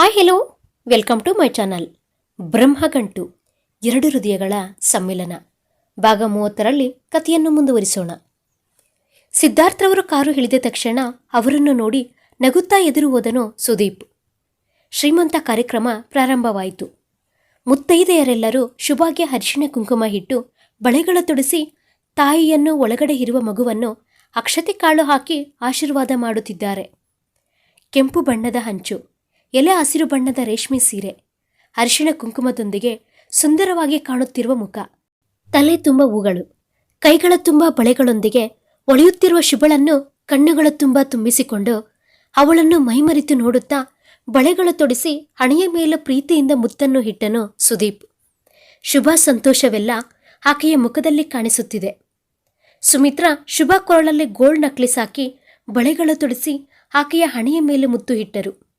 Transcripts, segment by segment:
Hi hello welcome to my channel Brahmagantu ಎರಡು ಹೃದಯಗಳ ಸಮ್ಮಿಲನ. ಭಾಗ ಮೂವತ್ತರಲ್ಲಿ ಕಥೆಯನ್ನು ಮುಂದುವರಿಸೋಣ. ಸಿದ್ಧಾರ್ಥರವರು ಕಾರು ಹಿಡಿದ ತಕ್ಷಣ ಅವರನ್ನು ನೋಡಿ ನಗುತ್ತಾ ಎದುರು ಹೋದನು ಸುದೀಪ್. ಶ್ರೀಮಂತ ಕಾರ್ಯಕ್ರಮ ಪ್ರಾರಂಭವಾಯಿತು. ಮುತ್ತೈದೆಯರೆಲ್ಲರೂ ಶುಭಾಗ್ಯ ಅರಿಶಿಣ ಕುಂಕುಮ ಇಟ್ಟು ಬಳೆಗಳ ತೊಡಿಸಿ ತಾಯಿಯನ್ನು ಒಳಗಡೆ ಇರುವ ಮಗುವನ್ನು ಅಕ್ಷತೆ ಕಾಳು ಹಾಕಿ ಆಶೀರ್ವಾದ ಮಾಡುತ್ತಿದ್ದಾರೆ. ಕೆಂಪು ಬಣ್ಣದ ಹಂಚು ಎಲೆ ಹಸಿರು ಬಣ್ಣದ ರೇಷ್ಮೆ ಸೀರೆ. ಅರಿಶಿಣ ಕುಂಕುಮದೊಂದಿಗೆ ಸುಂದರವಾಗಿ ಕಾಣುತ್ತಿರುವ ಮುಖ. ತಲೆ ತುಂಬ ಹೂಗಳು ಕೈಗಳ ತುಂಬ ಬಳೆಗಳೊಂದಿಗೆ ಒಳೆಯುತ್ತಿರುವ ಶುಭಳನ್ನು ಕಣ್ಣುಗಳ ತುಂಬ ತುಂಬಿಸಿಕೊಂಡು ಅವಳನ್ನು ಮೈಮರೆತು ನೋಡುತ್ತಾ ಬಳೆಗಳು ತೊಡಿಸಿ ಹಣೆಯ ಮೇಲೆ ಪ್ರೀತಿಯಿಂದ ಮುತ್ತನ್ನು ಹಿಟ್ಟನು ಸುದೀಪ್. ಶುಭ ಸಂತೋಷವೆಲ್ಲ ಆಕೆಯ ಮುಖದಲ್ಲಿ ಕಾಣಿಸುತ್ತಿದೆ. ಸುಮಿತ್ರಾ ಶುಭ ಕೊರಳಲ್ಲಿ ಗೋಲ್ಡ್ ನಕ್ಲಿಸ್ ಹಾಕಿ ಬಳೆಗಳು ತೊಡಿಸಿ ಆಕೆಯ ಹಣೆಯ ಮೇಲೆ ಮುತ್ತು ಇಟ್ಟರು.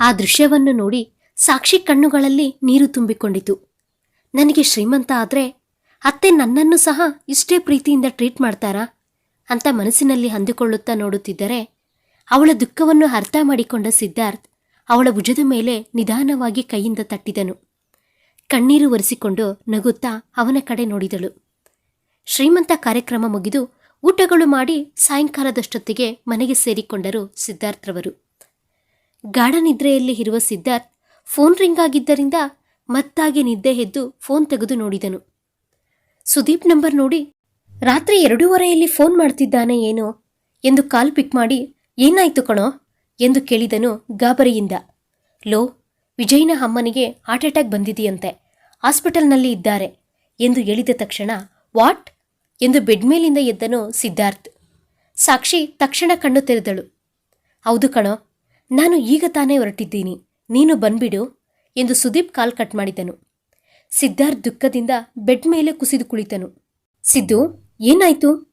ಆ ದೃಶ್ಯವನ್ನು ನೋಡಿ ಸಾಕ್ಷಿ ಕಣ್ಣುಗಳಲ್ಲಿ ನೀರು ತುಂಬಿಕೊಂಡಿತು. ನನಗೆ ಶ್ರೀಮಂತ ಆದರೆ ಅತ್ತೆ ನನ್ನನ್ನು ಸಹ ಇಷ್ಟೇ ಪ್ರೀತಿಯಿಂದ ಟ್ರೀಟ್ ಮಾಡ್ತಾರಾ? ಅಂತ ಮನಸ್ಸಿನಲ್ಲಿ ಅಂದುಕೊಳ್ಳುತ್ತಾ ನೋಡುತ್ತಿದ್ದರೆ ಅವಳ ದುಃಖವನ್ನು ಅರ್ಥ ಮಾಡಿಕೊಂಡ ಸಿದ್ಧಾರ್ಥ್ ಅವಳ ಭುಜದ ಮೇಲೆ ನಿಧಾನವಾಗಿ ಕೈಯಿಂದ ತಟ್ಟಿದನು. ಕಣ್ಣೀರು ಒರೆಸಿಕೊಂಡು ನಗುತ್ತಾ ಅವನ ಕಡೆ ನೋಡಿದಳು. ಶ್ರೀಮಂತ ಕಾರ್ಯಕ್ರಮ ಮುಗಿದು ಊಟಗಳು ಮಾಡಿ ಸಾಯಂಕಾಲದಷ್ಟೊತ್ತಿಗೆ ಮನೆಗೆ ಸೇರಿಕೊಂಡರು ಸಿದ್ಧಾರ್ಥ್ರವರು. ಗಾಢ ನಿದ್ರೆಯಲ್ಲಿ ಇರುವ ಸಿದ್ಧಾರ್ಥ್ ಫೋನ್ ರಿಂಗ್ ಆಗಿದ್ದರಿಂದ ಮತ್ತಾಗಿ ನಿದ್ದೆ ಎದ್ದು ಫೋನ್ ತೆಗೆದು ನೋಡಿದನು. ಸುದೀಪ್ ನಂಬರ್ ನೋಡಿ, ರಾತ್ರಿ ಎರಡೂವರೆಯಲ್ಲಿ ಫೋನ್ ಮಾಡ್ತಿದ್ದಾನೆ ಏನು ಎಂದು ಕಾಲ್ ಪಿಕ್ ಮಾಡಿ, ಏನಾಯ್ತು ಕಣೋ ಎಂದು ಕೇಳಿದನು ಗಾಬರಿಯಿಂದ. ಲೋ, ವಿಜಯ್ನ ಅಮ್ಮನಿಗೆ ಹಾರ್ಟ್ ಅಟ್ಯಾಕ್ ಬಂದಿದೆಯಂತೆ, ಹಾಸ್ಪಿಟಲ್ನಲ್ಲಿ ಇದ್ದಾರೆ ಎಂದು ಹೇಳಿದ ತಕ್ಷಣ, ವಾಟ್ ಎಂದು ಬೆಡ್ ಮೇಲಿಂದ ಎದ್ದನು ಸಿದ್ಧಾರ್ಥ್. ಸಾಕ್ಷಿ ತಕ್ಷಣ ಕಣ್ಣು ತೆರೆದಳು. ಹೌದು ಕಣೋ ನಾನು ಈಗ ತಾನೇ ಹೊರಟಿದ್ದೀನಿ. ನೀನು ಬಂದ್ಬಿಡು ಎಂದು ಸುದೀಪ್ ಕಾಲ್ ಕಟ್ ಮಾಡಿದನು. ಸಿದ್ಧಾರ್ಥ್ ದುಃಖದಿಂದ ಬೆಡ್ ಮೇಲೆ ಕುಸಿದು ಕುಳಿತನು. ಸಿದ್ದು, ಏನಾಯ್ತು?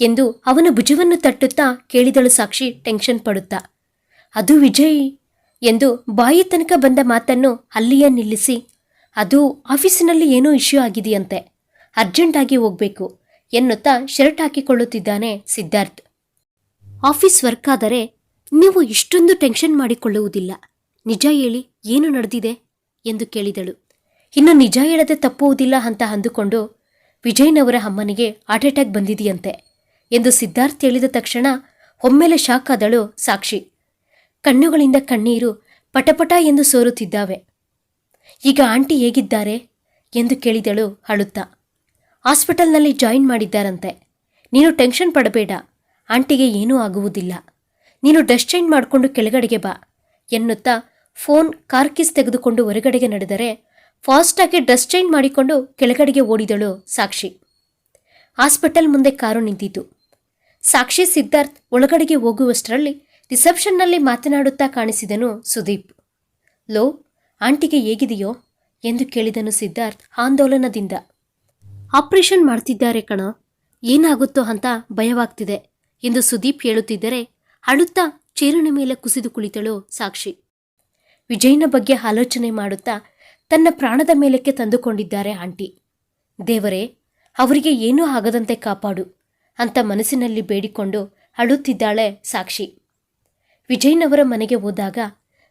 ಎಂದು ಅವನ ಭುಜವನ್ನು ತಟ್ಟುತ್ತಾ ಕೇಳಿದಳು ಸಾಕ್ಷಿ ಟೆನ್ಷನ್ ಪಡುತ್ತಾ. ಅದು ವಿಜಯ್ ಎಂದು ಬಾಯಿ ತನಕ ಬಂದ ಮಾತನ್ನು ಅಲ್ಲಿಯೇ ನಿಲ್ಲಿಸಿ, ಅದು ಆಫೀಸಿನಲ್ಲಿ ಏನೋ ಇಶ್ಯೂ ಆಗಿದೆಯಂತೆ, ಅರ್ಜೆಂಟಾಗಿ ಹೋಗ್ಬೇಕು ಎನ್ನುತ್ತಾ ಶರ್ಟ್ ಹಾಕಿಕೊಳ್ಳುತ್ತಿದ್ದಾನೆ ಸಿದ್ಧಾರ್ಥ್. ಆಫೀಸ್ ವರ್ಕ್ ಆದರೆ ನೀವು ಇಷ್ಟೊಂದು ಟೆನ್ಷನ್ ಮಾಡಿಕೊಳ್ಳುವುದಿಲ್ಲ. ನಿಜ ಹೇಳಿ, ಏನು ನಡೆದಿದೆ? ಎಂದು ಕೇಳಿದಳು. ಇನ್ನು ನಿಜ ಹೇಳದೆ ತಪ್ಪುವುದಿಲ್ಲ ಅಂತ ಅಂದುಕೊಂಡು, ವಿಜಯ್ನವರ ಅಮ್ಮನಿಗೆ ಹಾರ್ಟ್ ಅಟ್ಯಾಕ್ ಬಂದಿದೆಯಂತೆ ಎಂದು ಸಿದ್ಧಾರ್ಥ್ ಹೇಳಿದ ತಕ್ಷಣ ಒಮ್ಮೆಲೆ ಶಾಕ್ ಆದಳು ಸಾಕ್ಷಿ. ಕಣ್ಣುಗಳಿಂದ ಕಣ್ಣೀರು ಪಟಪಟ ಎಂದು ಸೋರುತ್ತಿದ್ದಾವೆ. ಈಗ ಆಂಟಿ ಹೇಗಿದ್ದಾರೆ? ಎಂದು ಕೇಳಿದಳು ಅಳುತ್ತಾ. ಹಾಸ್ಪಿಟಲ್ನಲ್ಲಿ ಜಾಯಿನ್ ಮಾಡಿದ್ದಾರಂತೆ. ನೀನು ಟೆನ್ಷನ್ ಪಡಬೇಡ. ಆಂಟಿಗೆ ಏನೂ ಆಗುವುದಿಲ್ಲ. ನೀನು ಡ್ರೆಸ್ ಚೇಂಜ್ ಮಾಡಿಕೊಂಡು ಕೆಳಗಡೆಗೆ ಬಾ ಎನ್ನುತ್ತಾ ಫೋನ್ ಕಾರ್ಕಿಸ್ ತೆಗೆದುಕೊಂಡು ಹೊರಗಡೆಗೆ ನಡೆದರೆ ಫಾಸ್ಟಾಗಿ ಡ್ರೆಸ್ ಚೇಂಜ್ ಮಾಡಿಕೊಂಡು ಕೆಳಗಡೆಗೆ ಓಡಿದಳು ಸಾಕ್ಷಿ. ಹಾಸ್ಪಿಟಲ್ ಮುಂದೆ ಕಾರು ನಿಂತಿತು ಸಾಕ್ಷಿ ಸಿದ್ಧಾರ್ಥ್ ಒಳಗಡೆಗೆ ಹೋಗುವಷ್ಟರಲ್ಲಿ ರಿಸೆಪ್ಷನ್ನಲ್ಲಿ ಮಾತನಾಡುತ್ತಾ ಕಾಣಿಸಿದನು ಸುದೀಪ್. ಲೋ, ಆಂಟಿಗೆ ಹೇಗಿದೆಯೋ ಎಂದು ಕೇಳಿದನು ಸಿದ್ಧಾರ್ಥ್ ಆಂದೋಲನದಿಂದ. ಆಪರೇಷನ್ ಮಾಡ್ತಿದ್ದಾರೆ ಕಣ, ಏನಾಗುತ್ತೋ ಅಂತ ಭಯವಾಗ್ತಿದೆ ಎಂದು ಸುದೀಪ್ ಹೇಳುತ್ತಿದ್ದರೆ ಅಳುತ್ತಾ ಚೇರಿನ ಮೇಲೆ ಕುಸಿದು ಕುಳಿತಳು ಸಾಕ್ಷಿ. ವಿಜಯ್ನ ಬಗ್ಗೆ ಆಲೋಚನೆ ಮಾಡುತ್ತಾ ತನ್ನ ಪ್ರಾಣದ ಮೇಲಕ್ಕೆ ತಂದುಕೊಂಡಿದ್ದಾರೆ ಆಂಟಿ. ದೇವರೇ, ಅವರಿಗೆ ಏನೂ ಆಗದಂತೆ ಕಾಪಾಡು ಅಂತ ಮನಸ್ಸಿನಲ್ಲಿ ಬೇಡಿಕೊಂಡು ಅಳುತ್ತಿದ್ದಾಳೆ ಸಾಕ್ಷಿ. ವಿಜಯ್ನವರ ಮನೆಗೆ ಹೋದಾಗ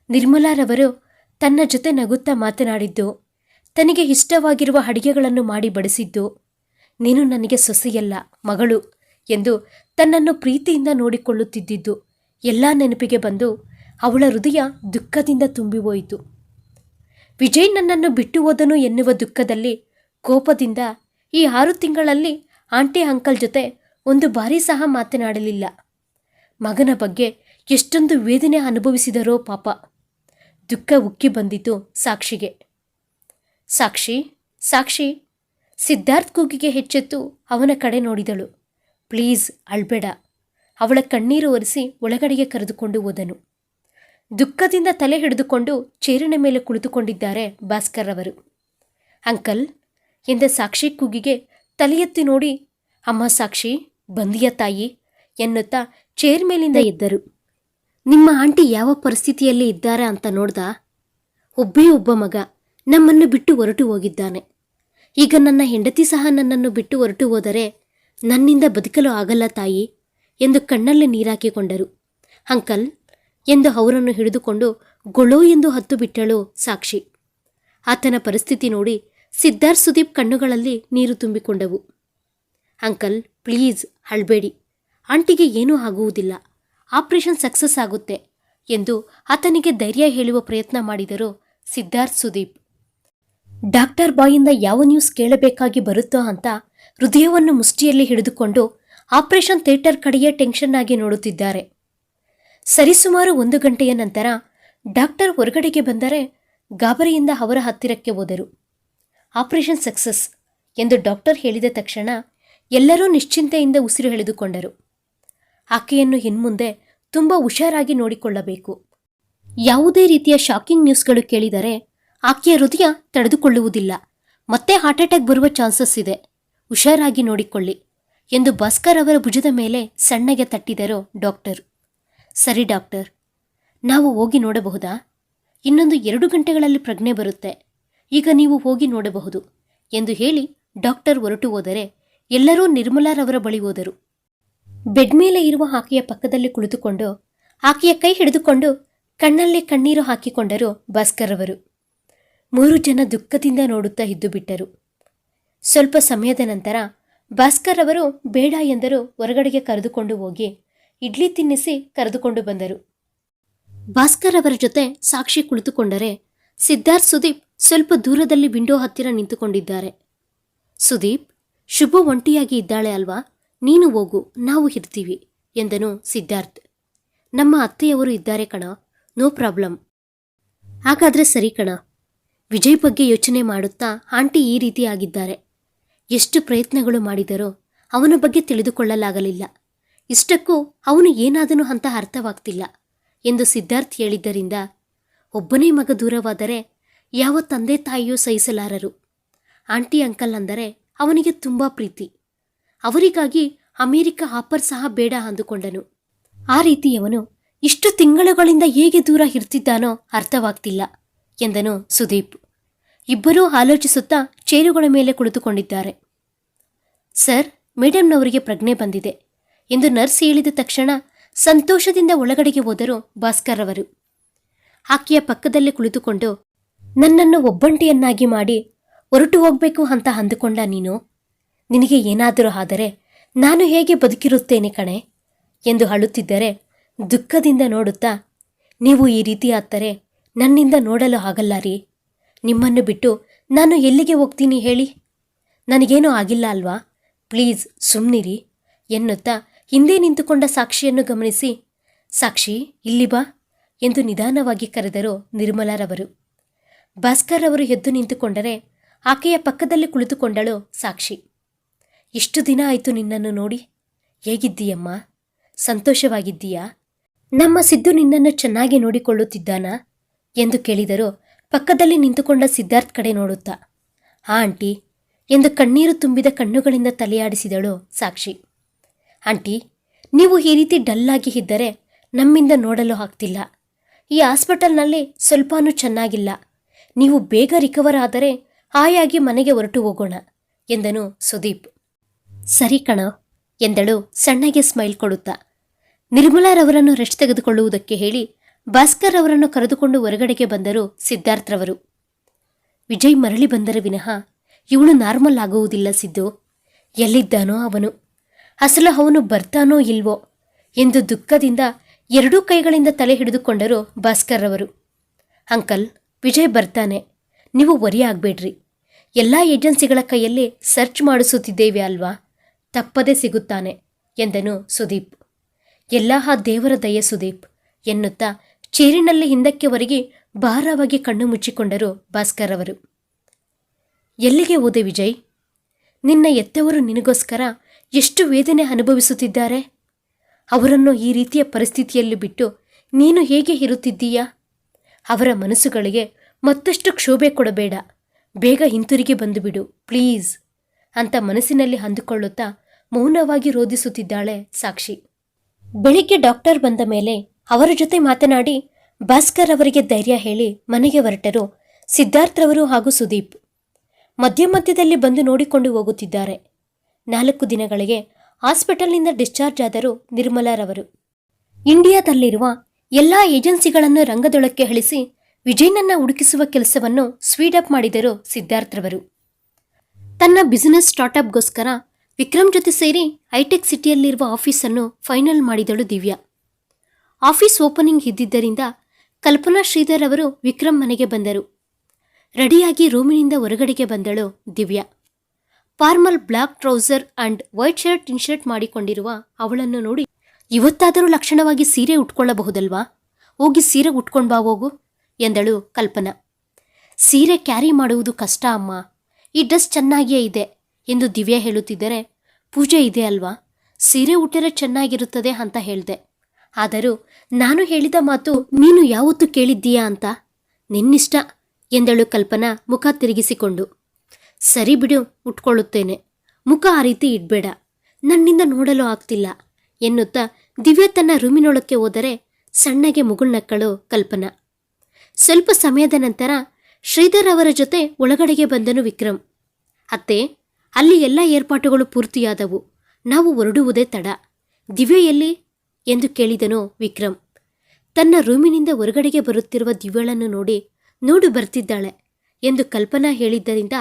ನಿರ್ಮಲಾರವರು ತನ್ನ ಜೊತೆ ನಗುತ್ತಾ ಮಾತನಾಡಿದ್ದು, ತನಗೆ ಇಷ್ಟವಾಗಿರುವ ಅಡಿಗೆಗಳನ್ನು ಮಾಡಿ ಬಡಿಸಿದ್ದು, ನೀನು ನನಗೆ ಸೊಸೆಯಲ್ಲ, ಮಗಳು ಎಂದು ತನ್ನನ್ನು ಪ್ರೀತಿಯಿಂದ ನೋಡಿಕೊಳ್ಳುತ್ತಿದ್ದಿದ್ದು ಎಲ್ಲ ನೆನಪಿಗೆ ಬಂದು ಅವಳ ಹೃದಯ ದುಃಖದಿಂದ ತುಂಬಿ ಹೋಯಿತು ವಿಜಯ್ ನನ್ನನ್ನು ಬಿಟ್ಟು ಹೋದನು ಎನ್ನುವ ದುಃಖದಲ್ಲಿ ಕೋಪದಿಂದ ಈ ಆರು ತಿಂಗಳಲ್ಲಿ ಆಂಟಿ ಅಂಕಲ್ ಜೊತೆ ಒಂದು ಬಾರಿ ಸಹ ಮಾತನಾಡಲಿಲ್ಲ. ಮಗನ ಬಗ್ಗೆ ಎಷ್ಟೊಂದು ವೇದನೆ ಅನುಭವಿಸಿದರೋ ಪಾಪ. ದುಃಖ ಉಕ್ಕಿ ಬಂದಿತು ಸಾಕ್ಷಿಗೆ. ಸಾಕ್ಷಿ ಸಾಕ್ಷಿ, ಸಿದ್ಧಾರ್ಥ್ ಕೂಗಿಗೆ ಹೆಚ್ಚೆತ್ತು ಅವನ ಕಡೆ ನೋಡಿದಳು. ಪ್ಲೀಸ್ ಅಳ್ಬೇಡ. ಅವಳ ಕಣ್ಣೀರು ಒರೆಸಿ ಒಳಗಡೆಗೆ ಕರೆದುಕೊಂಡು ಹೋದನು. ದುಃಖದಿಂದ ತಲೆ ಹಿಡಿದುಕೊಂಡು ಚೇರಿನ ಮೇಲೆ ಕುಳಿತುಕೊಂಡಿದ್ದಾರೆ ಭಾಸ್ಕರ್ ಅವರು. ಅಂಕಲ್, ಎಂದ ಸಾಕ್ಷಿ ಕೂಗಿಗೆ ತಲೆಯೆತ್ತಿ ನೋಡಿ, ಅಮ್ಮ ಸಾಕ್ಷಿ, ಬಂದಿಯ ತಾಯಿ? ಎನ್ನುತ್ತಾ ಚೇರ್ ಮೇಲಿಂದ ಇದ್ದರು ನಿಮ್ಮ ಆಂಟಿ ಯಾವ ಪರಿಸ್ಥಿತಿಯಲ್ಲಿ ಇದ್ದಾರೆ ಅಂತ ನೋಡ್ದ? ಒಬ್ಬೇ ಒಬ್ಬ ಮಗ ನಮ್ಮನ್ನು ಬಿಟ್ಟು ಹೊರಟು ಹೋಗಿದ್ದಾನೆ. ಈಗ ನನ್ನ ಹೆಂಡತಿ ಸಹ ನನ್ನನ್ನು ಬಿಟ್ಟು ಹೊರಟು ಹೋದರೆ ನನ್ನಿಂದ ಬದುಕಲು ಆಗಲ್ಲ ತಾಯಿ ಎಂದು ಕಣ್ಣಲ್ಲಿ ನೀರಾಕಿಕೊಂಡರು. ಅಂಕಲ್, ಎಂದು ಅವರನ್ನು ಹಿಡಿದುಕೊಂಡು ಗೊಳೋ ಎಂದು ಹತ್ತು ಬಿಟ್ಟಳು ಸಾಕ್ಷಿ. ಆತನ ಪರಿಸ್ಥಿತಿ ನೋಡಿ ಸಿದ್ಧಾರ್ಥ ಸುದೀಪ್ ಕಣ್ಣುಗಳಲ್ಲಿ ನೀರು ತುಂಬಿಕೊಂಡವು. Uncle, please ಅಳ್ಬೇಡಿ. ಆಂಟಿಗೆ ಏನೂ ಆಗುವುದಿಲ್ಲ. ಆಪರೇಷನ್ ಸಕ್ಸಸ್ ಆಗುತ್ತೆ ಎಂದು ಆತನಿಗೆ ಧೈರ್ಯ ಹೇಳುವ ಪ್ರಯತ್ನ ಮಾಡಿದರು ಸಿದ್ಧಾರ್ಥ್ ಸುದೀಪ್. ಡಾಕ್ಟರ್ ಬಾಯಿಂದ ಯಾವ ನ್ಯೂಸ್ ಕೇಳಬೇಕಾಗಿ ಬರುತ್ತೋ ಅಂತ ಹೃದಯವನ್ನು ಮುಷ್ಟಿಯಲ್ಲಿ ಹಿಡಿದುಕೊಂಡು ಆಪರೇಷನ್ ಥಿಯೇಟರ್ ಕಡೆಯೇ ಟೆನ್ಷನ್ ಆಗಿ ನೋಡುತ್ತಿದ್ದಾರೆ. ಸರಿಸುಮಾರು ಒಂದು ಗಂಟೆಯ ನಂತರ ಡಾಕ್ಟರ್ ಹೊರಗಡೆಗೆ ಬಂದರೆ ಗಾಬರಿಯಿಂದ ಅವರ ಹತ್ತಿರಕ್ಕೆ ಹೋದರು. ಆಪರೇಷನ್ ಸಕ್ಸಸ್ ಎಂದು ಡಾಕ್ಟರ್ ಹೇಳಿದ ತಕ್ಷಣ ಎಲ್ಲರೂ ನಿಶ್ಚಿಂತೆಯಿಂದ ಉಸಿರು ಎಳೆದುಕೊಂಡರು. ಆಕೆಯನ್ನು ಇನ್ಮುಂದೆ ತುಂಬ ಹುಷಾರಾಗಿ ನೋಡಿಕೊಳ್ಳಬೇಕು. ಯಾವುದೇ ರೀತಿಯ ಶಾಕಿಂಗ್ ನ್ಯೂಸ್ಗಳು ಕೇಳಿದರೆ ಆಕೆಯ ಹೃದಯ ತಡೆದುಕೊಳ್ಳುವುದಿಲ್ಲ. ಮತ್ತೆ ಹಾರ್ಟ್ ಅಟ್ಯಾಕ್ ಬರುವ ಚಾನ್ಸಸ್ ಇದೆ. ಹುಷಾರಾಗಿ ನೋಡಿಕೊಳ್ಳಿ ಎಂದು ಭಾಸ್ಕರ್ ಅವರ ಭುಜದ ಮೇಲೆ ಸಣ್ಣಗೆ ತಟ್ಟಿದರು ಡಾಕ್ಟರ್. ಸರಿ ಡಾಕ್ಟರ್, ನಾವು ಹೋಗಿ ನೋಡಬಹುದಾ? ಇನ್ನೊಂದು ಎರಡು ಗಂಟೆಗಳಲ್ಲಿ ಪ್ರಜ್ಞೆ ಬರುತ್ತೆ. ಈಗ ನೀವು ಹೋಗಿ ನೋಡಬಹುದು ಎಂದು ಹೇಳಿ ಡಾಕ್ಟರ್ ಹೊರಟು ಹೋದರೆ ಎಲ್ಲರೂ ನಿರ್ಮಲಾರವರ ಬಳಿ ಹೋದರು. ಬೆಡ್ ಮೇಲೆ ಇರುವ ಆಕೆಯ ಪಕ್ಕದಲ್ಲಿ ಕುಳಿತುಕೊಂಡು ಆಕೆಯ ಕೈ ಹಿಡಿದುಕೊಂಡು ಕಣ್ಣಲ್ಲೇ ಕಣ್ಣೀರು ಹಾಕಿಕೊಂಡರು ಭಾಸ್ಕರ್ ಅವರು. ಮೂರು ಜನ ದುಃಖದಿಂದ ನೋಡುತ್ತಾ ಇದ್ದು ಬಿಟ್ಟರು. ಸ್ವಲ್ಪ ಸಮಯದ ನಂತರ ಭಾಸ್ಕರ್ ಅವರು ಬೇಡ ಎಂದರು ಹೊರಗಡೆಗೆ ಕರೆದುಕೊಂಡು ಹೋಗಿ ಇಡ್ಲಿ ತಿನ್ನಿಸಿ ಕರೆದುಕೊಂಡು ಬಂದರು. ಭಾಸ್ಕರ್ ಅವರ ಜೊತೆ ಸಾಕ್ಷಿ ಕುಳಿತುಕೊಂಡರೆ ಸಿದ್ಧಾರ್ಥ್ ಸುದೀಪ್ ಸ್ವಲ್ಪ ದೂರದಲ್ಲಿ ವಿಂಡೋ ಹತ್ತಿರ ನಿಂತುಕೊಂಡಿದ್ದಾರೆ. ಸುದೀಪ್, ಶುಭ ಒಂಟಿಯಾಗಿ ಇದ್ದಾಳೆ ಅಲ್ವಾ? ನೀನು ಹೋಗು, ನಾವು ಇರ್ತೀವಿ ಎಂದನು ಸಿದ್ಧಾರ್ಥ್. ನಮ್ಮ ಅತ್ತೆಯವರು ಇದ್ದಾರೆ ಕಣ, ನೋ ಪ್ರಾಬ್ಲಮ್. ಹಾಗಾದ್ರೆ ಸರಿ ಕಣ ವಿಜಯ್ ಬಗ್ಗೆ ಯೋಚನೆ ಮಾಡುತ್ತಾ ಆಂಟಿ ಈ ರೀತಿ ಆಗಿದ್ದಾರೆ ಎಷ್ಟು ಪ್ರಯತ್ನಗಳು ಮಾಡಿದರೋ ಅವನ ಬಗ್ಗೆ ತಿಳಿದುಕೊಳ್ಳಲಾಗಲಿಲ್ಲ. ಇಷ್ಟಕ್ಕೂ ಅವನು ಏನಾದನೂ ಅಂತ ಅರ್ಥವಾಗ್ತಿಲ್ಲ ಎಂದು ಸಿದ್ಧಾರ್ಥ್ ಹೇಳಿದ್ದರಿಂದ ಒಬ್ಬನೇ ಮಗ ದೂರವಾದರೆ ಯಾವ ತಂದೆ ತಾಯಿಯೂ ಸಹಿಸಲಾರರು. ಆಂಟಿ ಅಂಕಲ್ ಅಂದರೆ ಅವನಿಗೆ ತುಂಬ ಪ್ರೀತಿ. ಅವರಿಗಾಗಿ ಅಮೆರಿಕ ಆಪರ್ ಸಹ ಬೇಡ ಅಂದುಕೊಂಡನು. ಆ ರೀತಿಯವನು ಇಷ್ಟು ತಿಂಗಳುಗಳಿಂದ ಹೇಗೆ ದೂರ ಇರ್ತಿದ್ದಾನೋ ಅರ್ಥವಾಗ್ತಿಲ್ಲ ಎಂದನು ಸುದೀಪ್. ಇಬ್ಬರೂ ಆಲೋಚಿಸುತ್ತಾ ಚೇರುಗಳ ಮೇಲೆ ಕುಳಿತುಕೊಂಡಿದ್ದಾರೆ. ಸರ್ ಮೇಡಮ್ನವರಿಗೆ ಪ್ರಜ್ಞೆ ಬಂದಿದೆ. ಎಂದು ನರ್ಸ್ ಹೇಳಿದ ತಕ್ಷಣ ಸಂತೋಷದಿಂದ ಒಳಗಡೆಗೆ ಹೋದರು ಭಾಸ್ಕರ್ ಅವರು. ಆಕೆಯ ಪಕ್ಕದಲ್ಲಿ ಕುಳಿತುಕೊಂಡು, ನನ್ನನ್ನು ಒಬ್ಬಂಟಿಯನ್ನಾಗಿ ಮಾಡಿ ಹೊರಟು ಹೋಗಬೇಕು ಅಂತ ಅಂದುಕೊಂಡ ನೀನು? ನಿನಗೆ ಏನಾದರೂ ಆದರೆ ನಾನು ಹೇಗೆ ಬದುಕಿರುತ್ತೇನೆ ಕಣೆ? ಎಂದು ಅಳುತ್ತಿದ್ದರೆ ದುಃಖದಿಂದ ನೋಡುತ್ತಾ, ನೀವು ಈ ರೀತಿ ಆದರೆ ನನ್ನಿಂದ ನೋಡಲು ಆಗಲ್ಲ ರೀ. ನಿಮ್ಮನ್ನು ಬಿಟ್ಟು ನಾನು ಎಲ್ಲಿಗೆ ಹೋಗ್ತೀನಿ ಹೇಳಿ? ನನಗೇನೂ ಆಗಿಲ್ಲ ಅಲ್ವಾ? ಪ್ಲೀಸ್ ಸುಮ್ಮನಿರಿ ಎನ್ನುತ್ತಾ ಹಿಂದೆ ನಿಂತುಕೊಂಡ ಸಾಕ್ಷಿಯನ್ನು ಗಮನಿಸಿ, ಸಾಕ್ಷಿ, ಇಲ್ಲಿ ಬಾ ಎಂದು ನಿಧಾನವಾಗಿ ಕರೆದರು ನಿರ್ಮಲಾರವರು. ಭಾಸ್ಕರ್ ಅವರು ಎದ್ದು ನಿಂತುಕೊಂಡರೆ ಆಕೆಯ ಪಕ್ಕದಲ್ಲಿ ಕುಳಿತುಕೊಂಡಳು ಸಾಕ್ಷಿ. ಎಷ್ಟು ದಿನ ಆಯಿತು ನಿನ್ನನ್ನು ನೋಡಿ. ಹೇಗಿದ್ದೀಯಮ್ಮ? ಸಂತೋಷವಾಗಿದ್ದೀಯಾ? ನಮ್ಮ ಸಿದ್ದು ನಿನ್ನನ್ನು ಚೆನ್ನಾಗಿ ನೋಡಿಕೊಳ್ಳುತ್ತಿದ್ದಾನಾ? ಎಂದು ಕೇಳಿದರು ಪಕ್ಕದಲ್ಲಿ ನಿಂತುಕೊಂಡ ಸಿದ್ಧಾರ್ಥ್ ಕಡೆ ನೋಡುತ್ತಾ, ಆ ಆಂಟಿ, ಎಂದು ಕಣ್ಣೀರು ತುಂಬಿದ ಕಣ್ಣುಗಳಿಂದ ತಲೆಯಾಡಿಸಿದಳು ಸಾಕ್ಷಿ. ಆಂಟಿ, ನೀವು ಈ ರೀತಿ ಡಲ್ಲಾಗಿ ಇದ್ದರೆ ನಮ್ಮಿಂದ ನೋಡಲು ಆಗ್ತಿಲ್ಲ. ಈ ಹಾಸ್ಪಿಟಲ್ನಲ್ಲಿ ಸ್ವಲ್ಪನೂ ಚೆನ್ನಾಗಿಲ್ಲ. ನೀವು ಬೇಗ ರಿಕವರ್ ಆದರೆ ಹಾಯಾಗಿ ಮನೆಗೆ ಹೊರಟು ಹೋಗೋಣ, ಎಂದನು ಸುದೀಪ್. ಸರಿ ಕಣ, ಎಂದಳು ಸಣ್ಣಗೆ ಸ್ಮೈಲ್ ಕೊಡುತ್ತಾ. ನಿರ್ಮಲಾರವರನ್ನು ರೆಸ್ಟ್ ತೆಗೆದುಕೊಳ್ಳುವುದಕ್ಕೆ ಹೇಳಿ ಭಾಸ್ಕರ್ ಅವರನ್ನು ಕರೆದುಕೊಂಡು ಹೊರಗಡೆಗೆ ಬಂದರು ಸಿದ್ಧಾರ್ಥ್ರವರು. ವಿಜಯ್ ಮರಳಿ ಬಂದರೆ ವಿನಃ, ಇವಳು ನಾರ್ಮಲ್ ಆಗುವುದಿಲ್ಲ ಸಿದ್ದು. ಎಲ್ಲಿದ್ದಾನೋ ಅವನು. ಅಸಲು ಅವನು ಬರ್ತಾನೋ ಇಲ್ವೋ? ಎಂದು ದುಃಖದಿಂದ ಎರಡೂ ಕೈಗಳಿಂದ ತಲೆ ಹಿಡಿದುಕೊಂಡರು ಭಾಸ್ಕರ್ ಅವರು. ಅಂಕಲ್, ವಿಜಯ್ ಬರ್ತಾನೆ. ನೀವು ವರಿ ಆಗಬೇಡ್ರಿ. ಎಲ್ಲ ಏಜೆನ್ಸಿಗಳ ಕೈಯಲ್ಲಿ ಸರ್ಚ್ ಮಾಡಿಸುತ್ತಿದ್ದೇವೆ ಅಲ್ವಾ? ತಪ್ಪದೆ ಸಿಗುತ್ತಾನೆ, ಎಂದನು ಸುದೀಪ್. ಎಲ್ಲ ಆ ದೇವರ ದಯೆ ಸುದೀಪ್, ಎನ್ನುತ್ತಾ ಚೇರಿನಲ್ಲಿ ಹಿಂದಕ್ಕೆ ಒರಗಿ ಭಾರವಾಗಿ ಕಣ್ಣು ಮುಚ್ಚಿಕೊಂಡರು ಭಾಸ್ಕರ್ ಅವರು. ಎಲ್ಲಿಗೆ ಹೋದೆ ವಿಜಯ್? ನಿನ್ನ ಎತ್ತವರು ನಿನಗೋಸ್ಕರ ಎಷ್ಟು ವೇದನೆ ಅನುಭವಿಸುತ್ತಿದ್ದಾರೆ? ಅವರನ್ನು ಈ ರೀತಿಯ ಪರಿಸ್ಥಿತಿಯಲ್ಲಿ ಬಿಟ್ಟು ನೀನು ಹೇಗೆ ಇರುತ್ತಿದ್ದೀಯಾ? ಅವರ ಮನಸ್ಸುಗಳಿಗೆ ಮತ್ತಷ್ಟು ಕ್ಷೋಭೆ ಕೊಡಬೇಡ. ಬೇಗ ಹಿಂತಿರುಗಿ ಬಂದುಬಿಡು, ಪ್ಲೀಸ್ ಅಂತ ಮನಸ್ಸಿನಲ್ಲಿ ಅಂದುಕೊಳ್ಳುತ್ತಾ ಮೌನವಾಗಿ ರೋಧಿಸುತ್ತಿದ್ದಾಳೆ ಸಾಕ್ಷಿ. ಬೆಳಿಗ್ಗೆ ಡಾಕ್ಟರ್ ಬಂದ ಮೇಲೆ ಅವರ ಜೊತೆ ಮಾತನಾಡಿ, ಭಾಸ್ಕರ್ ಅವರಿಗೆ ಧೈರ್ಯ ಹೇಳಿ ಮನೆಗೆ ಹೊರಟರು ಸಿದ್ಧಾರ್ಥ್ರವರು ಹಾಗೂ ಸುದೀಪ್. ಮಧ್ಯ ಮಧ್ಯದಲ್ಲಿ ಬಂದು ನೋಡಿಕೊಂಡು ಹೋಗುತ್ತಿದ್ದಾರೆ. ನಾಲ್ಕು ದಿನಗಳಿಗೆ ಹಾಸ್ಪಿಟಲ್ನಿಂದ ಡಿಸ್ಚಾರ್ಜ್ ಆದರು ನಿರ್ಮಲಾರವರು ಇಂಡಿಯಾದಲ್ಲಿರುವ ಎಲ್ಲ ಏಜೆನ್ಸಿಗಳನ್ನು ರಂಗದೊಳಕ್ಕೆ ಇಳಿಸಿ ವಿಜಯ್ನನ್ನ ಹುಡುಕಿಸುವ ಕೆಲಸವನ್ನು ಸ್ವೀಡಪ್ ಮಾಡಿದರು ಸಿದ್ಧಾರ್ಥ್ರವರು ತನ್ನ ಬಿಸಿನೆಸ್ ಸ್ಟಾರ್ಟ್ಅಪ್ಗೋಸ್ಕರ ವಿಕ್ರಮ್ ಜೊತೆ ಸೇರಿ ಹೈಟೆಕ್ ಸಿಟಿಯಲ್ಲಿರುವ ಆಫೀಸನ್ನು ಫೈನಲ್ ಮಾಡಿದಳು ದಿವ್ಯಾ. ಆಫೀಸ್ ಓಪನಿಂಗ್ ಇದ್ದಿದ್ದರಿಂದ ಕಲ್ಪನಾ ಶ್ರೀಧರ್ ಅವರು ವಿಕ್ರಮ್ ಮನೆಗೆ ಬಂದರು. ರೆಡಿಯಾಗಿ ರೂಮಿನಿಂದ ಹೊರಗಡೆಗೆ ಬಂದಳು Divya. Formal black trouser and white shirt in shirt ಮಾಡಿಕೊಂಡಿರುವ ಅವಳನ್ನು ನೋಡಿ ಇವತ್ತಾದರೂ ಲಕ್ಷಣವಾಗಿ ಸೀರೆ ಉಟ್ಕೊಳ್ಳಬಹುದಲ್ವಾ? ಹೋಗಿ ಸೀರೆ ಉಟ್ಕೊಂಡು ಬಾ ಹೋಗು ಎಂದಳು ಕಲ್ಪನಾ. ಸೀರೆ ಕ್ಯಾರಿ ಮಾಡುವುದು ಕಷ್ಟ ಅಮ್ಮ. ಈ ಡ್ರೆಸ್ ಚೆನ್ನಾಗಿಯೇ ಇದೆ ಎಂದು ದಿವ್ಯಾ ಹೇಳುತ್ತಿದ್ದರೆ, ಪೂಜೆ ಇದೆ ಅಲ್ವಾ? ಸೀರೆ ಉಟ್ಟರೆ ಚೆನ್ನಾಗಿರುತ್ತದೆ ಅಂತ ಹೇಳ್ದೆ. ಆದರೂ ನಾನು ಹೇಳಿದ ಮಾತು ನೀನು ಯಾವತ್ತು ಕೇಳಿದ್ದೀಯಾ ಅಂತ? ನಿನ್ನಿಷ್ಟ? ಎಂದಳು ಕಲ್ಪನಾ ಮುಖ ತಿರುಗಿಸಿಕೊಂಡು. ಸರಿ ಬಿಡು, ಉಟ್ಕೊಳ್ಳುತ್ತೇನೆ. ಮುಖ ಆ ರೀತಿ ಇಡ್ಬೇಡ. ನನ್ನಿಂದ ನೋಡಲು ಆಗ್ತಿಲ್ಲ, ಎನ್ನುತ್ತಾ ದಿವ್ಯ ತನ್ನ ರೂಮಿನೊಳಕ್ಕೆ ಹೋದರೆ ಸಣ್ಣಗೆ ಮುಗುಳ್ನಕ್ಕಳು ಕಲ್ಪನಾ. ಸ್ವಲ್ಪ ಸಮಯದ ನಂತರ ಶ್ರೀಧರ್ ಅವರ ಜೊತೆ ಒಳಗಡೆಗೆ ಬಂದನು ವಿಕ್ರಮ್. ಅತ್ತೆ, ಅಲ್ಲಿ ಎಲ್ಲ ಏರ್ಪಾಟುಗಳು ಪೂರ್ತಿಯಾದವು. ನಾವು ಹೊರಡುವುದೇ ತಡ. ದಿವ್ಯ ಎಲ್ಲಿ ಎಂದು ಕೇಳಿದನು ವಿಕ್ರಮ್ ತನ್ನ ರೂಮಿನಿಂದ ಹೊರಗಡೆಗೆ ಬರುತ್ತಿರುವ ದಿವ್ಯಳನ್ನು ನೋಡಿ, ನೋಡು ಬರ್ತಿದ್ದಾಳೆ ಎಂದು ಕಲ್ಪನಾ ಹೇಳಿದ್ದರಿಂದ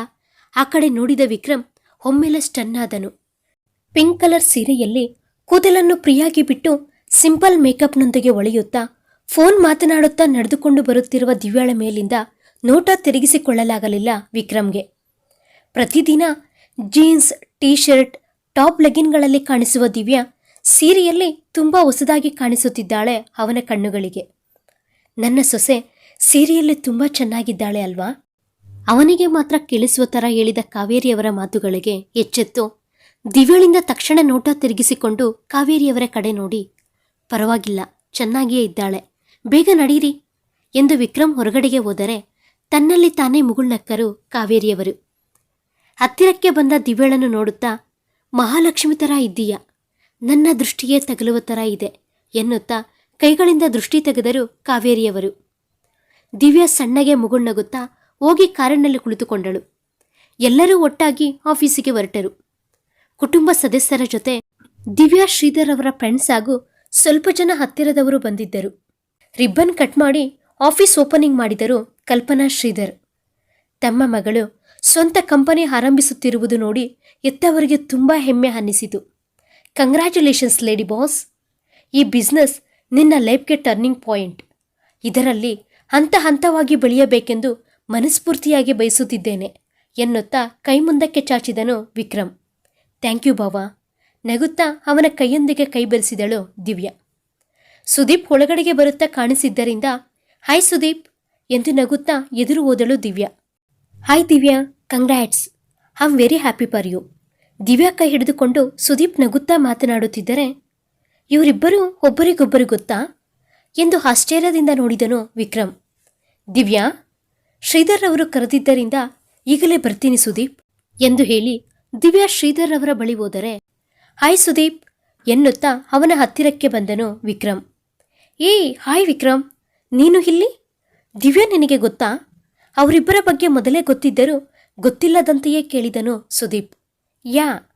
ಆ ಕಡೆ ನೋಡಿದ ವಿಕ್ರಮ್ ಒಮ್ಮೆಲೆ ಸ್ಟನ್ನಾದನು ಪಿಂಕ್ ಕಲರ್ ಸೀರೆಯಲ್ಲಿ ಕೂದಲನ್ನು ಪ್ರಿಯಾಗಿ ಬಿಟ್ಟು ಸಿಂಪಲ್ ಮೇಕಪ್ನೊಂದಿಗೆ ಒಳೆಯುತ್ತಾ ಫೋನ್ ಮಾತನಾಡುತ್ತಾ ನಡೆದುಕೊಂಡು ಬರುತ್ತಿರುವ ದಿವ್ಯಾಳ ಮೇಲಿಂದ ನೋಟ ತಿರುಗಿಸಿಕೊಳ್ಳಲಾಗಲಿಲ್ಲ ವಿಕ್ರಮ್ಗೆ. ಪ್ರತಿದಿನ ಜೀನ್ಸ್ ಟೀ ಶರ್ಟ್ ಟಾಪ್ ಲೆಗಿನ್ಗಳಲ್ಲಿ ಕಾಣಿಸುವ ದಿವ್ಯಾ ಸೀರೆಯಲ್ಲಿ ತುಂಬ ಹೊಸದಾಗಿ ಕಾಣಿಸುತ್ತಿದ್ದಾಳೆ ಅವನ ಕಣ್ಣುಗಳಿಗೆ. ನನ್ನ ಸೊಸೆ ಸೀರೆಯಲ್ಲಿ ತುಂಬ ಚೆನ್ನಾಗಿದ್ದಾಳೆ ಅಲ್ವಾ? ಅವನಿಗೆ ಮಾತ್ರ ಕೇಳಿಸುವ ಥರ ಹೇಳಿದ ಕಾವೇರಿಯವರ ಮಾತುಗಳಿಗೆ ಎಚ್ಚೆತ್ತು. ದಿವ್ಯಳಿಂದ ತಕ್ಷಣ ನೋಟ ತಿರುಗಿಸಿಕೊಂಡು ಕಾವೇರಿಯವರ ಕಡೆ ನೋಡಿ. ಪರವಾಗಿಲ್ಲ, ಚೆನ್ನಾಗಿಯೇ ಇದ್ದಾಳೆ. ಬೇಗ ನಡೀರಿ ಎಂದು ವಿಕ್ರಮ್ ಹೊರಗಡೆಗೆ ಹೋದರೆ ತನ್ನಲ್ಲಿ ತಾನೇ ಮುಗುಳ್ನಕ್ಕರು ಕಾವೇರಿಯವರು. ಹತ್ತಿರಕ್ಕೆ ಬಂದ ದಿವ್ಯಳನ್ನು ನೋಡುತ್ತಾ, ಮಹಾಲಕ್ಷ್ಮಿ ಥರ ಇದ್ದೀಯ? ನನ್ನ ದೃಷ್ಟಿಯೇ ತಗಲುವ ಥರ ಇದೆ ಎನ್ನುತ್ತಾ ಕೈಗಳಿಂದ ದೃಷ್ಟಿ ತೆಗೆದರು ಕಾವೇರಿಯವರು. ದಿವ್ಯ ಸಣ್ಣಗೆ ಮುಗುಳ್ನಗುತ್ತಾ ಹೋಗಿ ಕಾರಿನಲ್ಲಿ ಕುಳಿತುಕೊಂಡಳು. ಎಲ್ಲರೂ ಒಟ್ಟಾಗಿ ಆಫೀಸಿಗೆ ಹೊರಟರು. ಕುಟುಂಬ ಸದಸ್ಯರ ಜೊತೆ ದಿವ್ಯಾ ಶ್ರೀಧರ್ ಅವರ ಫ್ರೆಂಡ್ಸ್ ಹಾಗೂ ಸ್ವಲ್ಪ ಜನ ಹತ್ತಿರದವರು ಬಂದಿದ್ದರು. ರಿಬ್ಬನ್ ಕಟ್ ಮಾಡಿ ಆಫೀಸ್ ಓಪನಿಂಗ್ ಮಾಡಿದರು ಕಲ್ಪನಾ ಶ್ರೀಧರ್. ತಮ್ಮ ಮಗಳು ಸ್ವಂತ ಕಂಪನಿ ಆರಂಭಿಸುತ್ತಿರುವುದು ನೋಡಿ ಎತ್ತವರಿಗೆ ತುಂಬ ಹೆಮ್ಮೆ ಅನ್ನಿಸಿತು. ಕಂಗ್ರ್ಯಾಚುಲೇಷನ್ಸ್ ಲೇಡಿ ಬಾಸ್ ಈ ಬಿಸ್ನೆಸ್ ನಿನ್ನ ಲೈಫ್ಗೆ ಟರ್ನಿಂಗ್ ಪಾಯಿಂಟ್ ಇದರಲ್ಲಿ ಹಂತ ಹಂತವಾಗಿ ಬೆಳೆಯಬೇಕೆಂದು ಮನಸ್ಫೂರ್ತಿಯಾಗಿ ಬಯಸುತ್ತಿದ್ದೇನೆ ಎನ್ನುತ್ತಾ ಕೈ ಮುಂದಕ್ಕೆ ಚಾಚಿದನು ವಿಕ್ರಮ್. ಥ್ಯಾಂಕ್ ಯು ಬಾವಾ. ನಗುತ್ತಾ ಅವನ ಕೈಯೊಂದಿಗೆ ಕೈ ಬೆರೆಸಿದಳು ದಿವ್ಯಾ. ಸುದೀಪ್ ಒಳಗಡೆಗೆ ಬರುತ್ತಾ ಕಾಣಿಸಿದ್ದರಿಂದ ಹಾಯ್ ಸುದೀಪ್, ಎಂದು ನಗುತ್ತಾ ಎದುರು ಓದಳು Divya. Hi Divya. Congrats I am very happy for you Divya ಕೈ ಹಿಡಿದುಕೊಂಡು ಸುದೀಪ್ ನಗುತ್ತಾ ಮಾತನಾಡುತ್ತಿದ್ದರೆ, ಇವರಿಬ್ಬರೂ ಒಬ್ಬರಿಗೊಬ್ಬರು ಗೊತ್ತಾ? ಎಂದು ಆಶ್ಚರ್ಯದಿಂದ ನೋಡಿದನು ವಿಕ್ರಮ್. ದಿವ್ಯಾ, ಶ್ರೀಧರ್ ಅವರು ಕರೆದಿದ್ದರಿಂದ ಈಗಲೇ ಬರ್ತೀನಿ ಸುದೀಪ್, ಎಂದು ಹೇಳಿ ದಿವ್ಯಾ ಶ್ರೀಧರ್ ಅವರ ಬಳಿ ಹೋದರೆ, ಹಾಯ್ ಸುದೀಪ್, ಎನ್ನುತ್ತಾ ಅವನ ಹತ್ತಿರಕ್ಕೆ ಬಂದನು ವಿಕ್ರಮ್. ಏಯ್ ಹಾಯ್ ವಿಕ್ರಮ್, ನೀನು ಇಲ್ಲಿ? ದಿವ್ಯಾ ನಿನಗೆ ಗೊತ್ತಾ? ಅವರಿಬ್ಬರ ಬಗ್ಗೆ ಮೊದಲೇ ಗೊತ್ತಿದ್ದರೂ ಗೊತ್ತಿಲ್ಲದಂತೆಯೇ ಕೇಳಿದನು ಸುದೀಪ್. ಯಾ,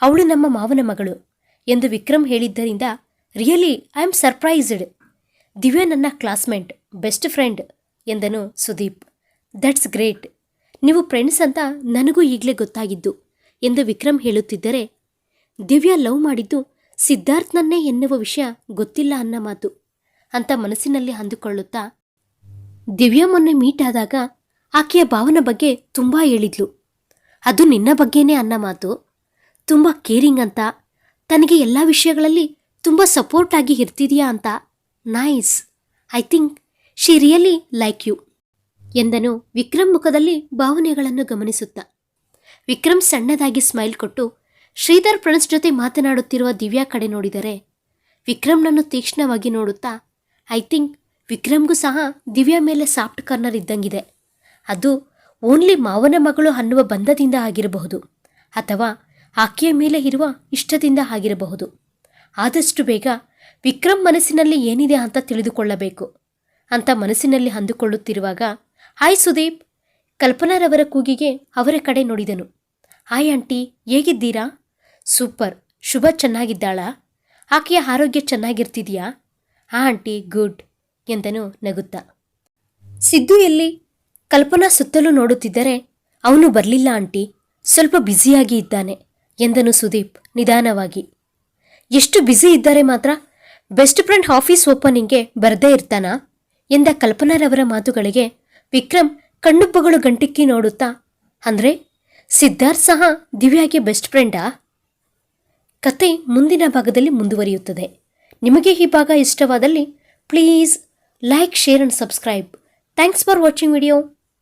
ಅವಳು ನಮ್ಮ ಮಾವನ ಮಗಳು ಎಂದು ವಿಕ್ರಮ್ ಹೇಳಿದ್ದರಿಂದ, really, I am surprised. Divya ನನ್ನ ಕ್ಲಾಸ್ಮೇಟ್, ಬೆಸ್ಟ್ ಫ್ರೆಂಡ್, ಎಂದನು ಸುದೀಪ್. That's great. ನೀವು ಫ್ರೆಂಡ್ಸ್ ಅಂತ ನನಗೂ ಈಗಲೇ ಗೊತ್ತಾಗಿದ್ದು, ಎಂದು ವಿಕ್ರಮ್ ಹೇಳುತ್ತಿದ್ದರೆ, ದಿವ್ಯಾ ಲವ್ ಮಾಡಿದ್ದು ಸಿದ್ಧಾರ್ಥ್ನನ್ನೇ ಎನ್ನುವ ವಿಷಯ ಗೊತ್ತಿಲ್ಲ ಅನ್ನ ಮಾತು ಅಂತ ಮನಸ್ಸಿನಲ್ಲಿ ಅಂದುಕೊಳ್ಳುತ್ತಾ, ದಿವ್ಯಾ ಮೊನ್ನೆ ಮೀಟ್ ಆದಾಗ ಆಕೆಯ ಭಾವನ ಬಗ್ಗೆ ತುಂಬ ಹೇಳಿದ್ಲು. ಅದು ನಿನ್ನ ಬಗ್ಗೆನೇ ಅನ್ನ ಮಾತು. ತುಂಬ ಕೇರಿಂಗ್ ಅಂತ. ತನಗೆ ಎಲ್ಲ ವಿಷಯಗಳಲ್ಲಿ ತುಂಬ ಸಪೋರ್ಟ್ ಆಗಿ ಇರ್ತಿದೆಯಾ ಅಂತ. Nice I think she really like you ಎಂದನು ವಿಕ್ರಮ್ ಮುಖದಲ್ಲಿ ಭಾವನೆಗಳನ್ನು ಗಮನಿಸುತ್ತ. ವಿಕ್ರಮ್ ಸಣ್ಣದಾಗಿ ಸ್ಮೈಲ್ ಕೊಟ್ಟು ಶ್ರೀಧರ್ ಫ್ರೆಂಡ್ಸ್ ಜೊತೆ ಮಾತನಾಡುತ್ತಿರುವ ದಿವ್ಯಾ ಕಡೆ ನೋಡಿದರೆ ವಿಕ್ರಮ್ನನ್ನು ತೀಕ್ಷ್ಣವಾಗಿ ನೋಡುತ್ತಾ ಐ ಥಿಂಕ್ ವಿಕ್ರಮ್ಗೂ ಸಹ ದಿವ್ಯಾ ಮೇಲೆ ಸಾಫ್ಟ್ ಕಾರ್ನರ್ ಇದ್ದಂಗಿದೆ. ಅದು ಓನ್ಲಿ ಮಾವನ ಮಗಳು ಅನ್ನುವ ಬಂಧದಿಂದ ಆಗಿರಬಹುದು, ಅಥವಾ ಆಕೆಯ ಮೇಲೆ ಇರುವ ಇಷ್ಟದಿಂದ ಆಗಿರಬಹುದು. ಆದಷ್ಟು ಬೇಗ ವಿಕ್ರಮ್ ಮನಸ್ಸಿನಲ್ಲಿ ಏನಿದೆ ಅಂತ ತಿಳಿದುಕೊಳ್ಳಬೇಕು. ಅಂತ ಮನಸ್ಸಿನಲ್ಲಿ ಅಂದುಕೊಳ್ಳುತ್ತಿರುವಾಗ, ಹಾಯ್ ಸುದೀಪ್! ಕಲ್ಪನಾರವರ ಕೂಗಿಗೆ ಅವರ ಕಡೆ ನೋಡಿದನು. ಹಾಯ್ ಆಂಟಿ, ಹೇಗಿದ್ದೀರಾ? ಸೂಪರ್. ಶುಭ ಚೆನ್ನಾಗಿದ್ದಾಳಾ? ಆಕೆಯ ಆರೋಗ್ಯ ಚೆನ್ನಾಗಿರ್ತಿದೆಯಾ? ಹಾ ಆಂಟಿ, ಗುಡ್, ಎಂದನು ನಗುತ್ತಾ. ಸಿದ್ದು ಎಲ್ಲಿ ಕಲ್ಪನಾ ಸುತ್ತಲೂ ನೋಡುತ್ತಿದ್ದರೆ, ಅವನು ಬರಲಿಲ್ಲ ಆಂಟಿ, ಸ್ವಲ್ಪ ಬ್ಯುಸಿಯಾಗಿ ಇದ್ದಾನೆ, ಎಂದನು ಸುದೀಪ್ ನಿಧಾನವಾಗಿ. ಎಷ್ಟು ಬ್ಯುಸಿ ಇದ್ದಾರೆ ಮಾತ್ರ, ಬೆಸ್ಟ್ ಫ್ರೆಂಡ್ ಆಫೀಸ್ ಓಪನಿಂಗ್ಗೆ ಬರದೇ ಇರ್ತಾನಾ? ಎಂದ ಕಲ್ಪನಾರವರ ಮಾತುಗಳಿಗೆ ವಿಕ್ರಮ್ ಕಣ್ಣುಬ್ಬಗಳು ಗಂಟಿಕ್ಕಿ ನೋಡುತ್ತಾ, ಅಂದ್ರೆ, ಸಿದ್ಧಾರ್ಥ್ ಸಹ ದಿವ್ಯಾಗೆ ಬೆಸ್ಟ್ ಫ್ರೆಂಡಾ? ಕತೆ ಮುಂದಿನ ಭಾಗದಲ್ಲಿ ಮುಂದುವರಿಯುತ್ತದೆ. ನಿಮಗೆ ಈ ಭಾಗ ಇಷ್ಟವಾದಲ್ಲಿ please like, share and subscribe. Thanks for watching video.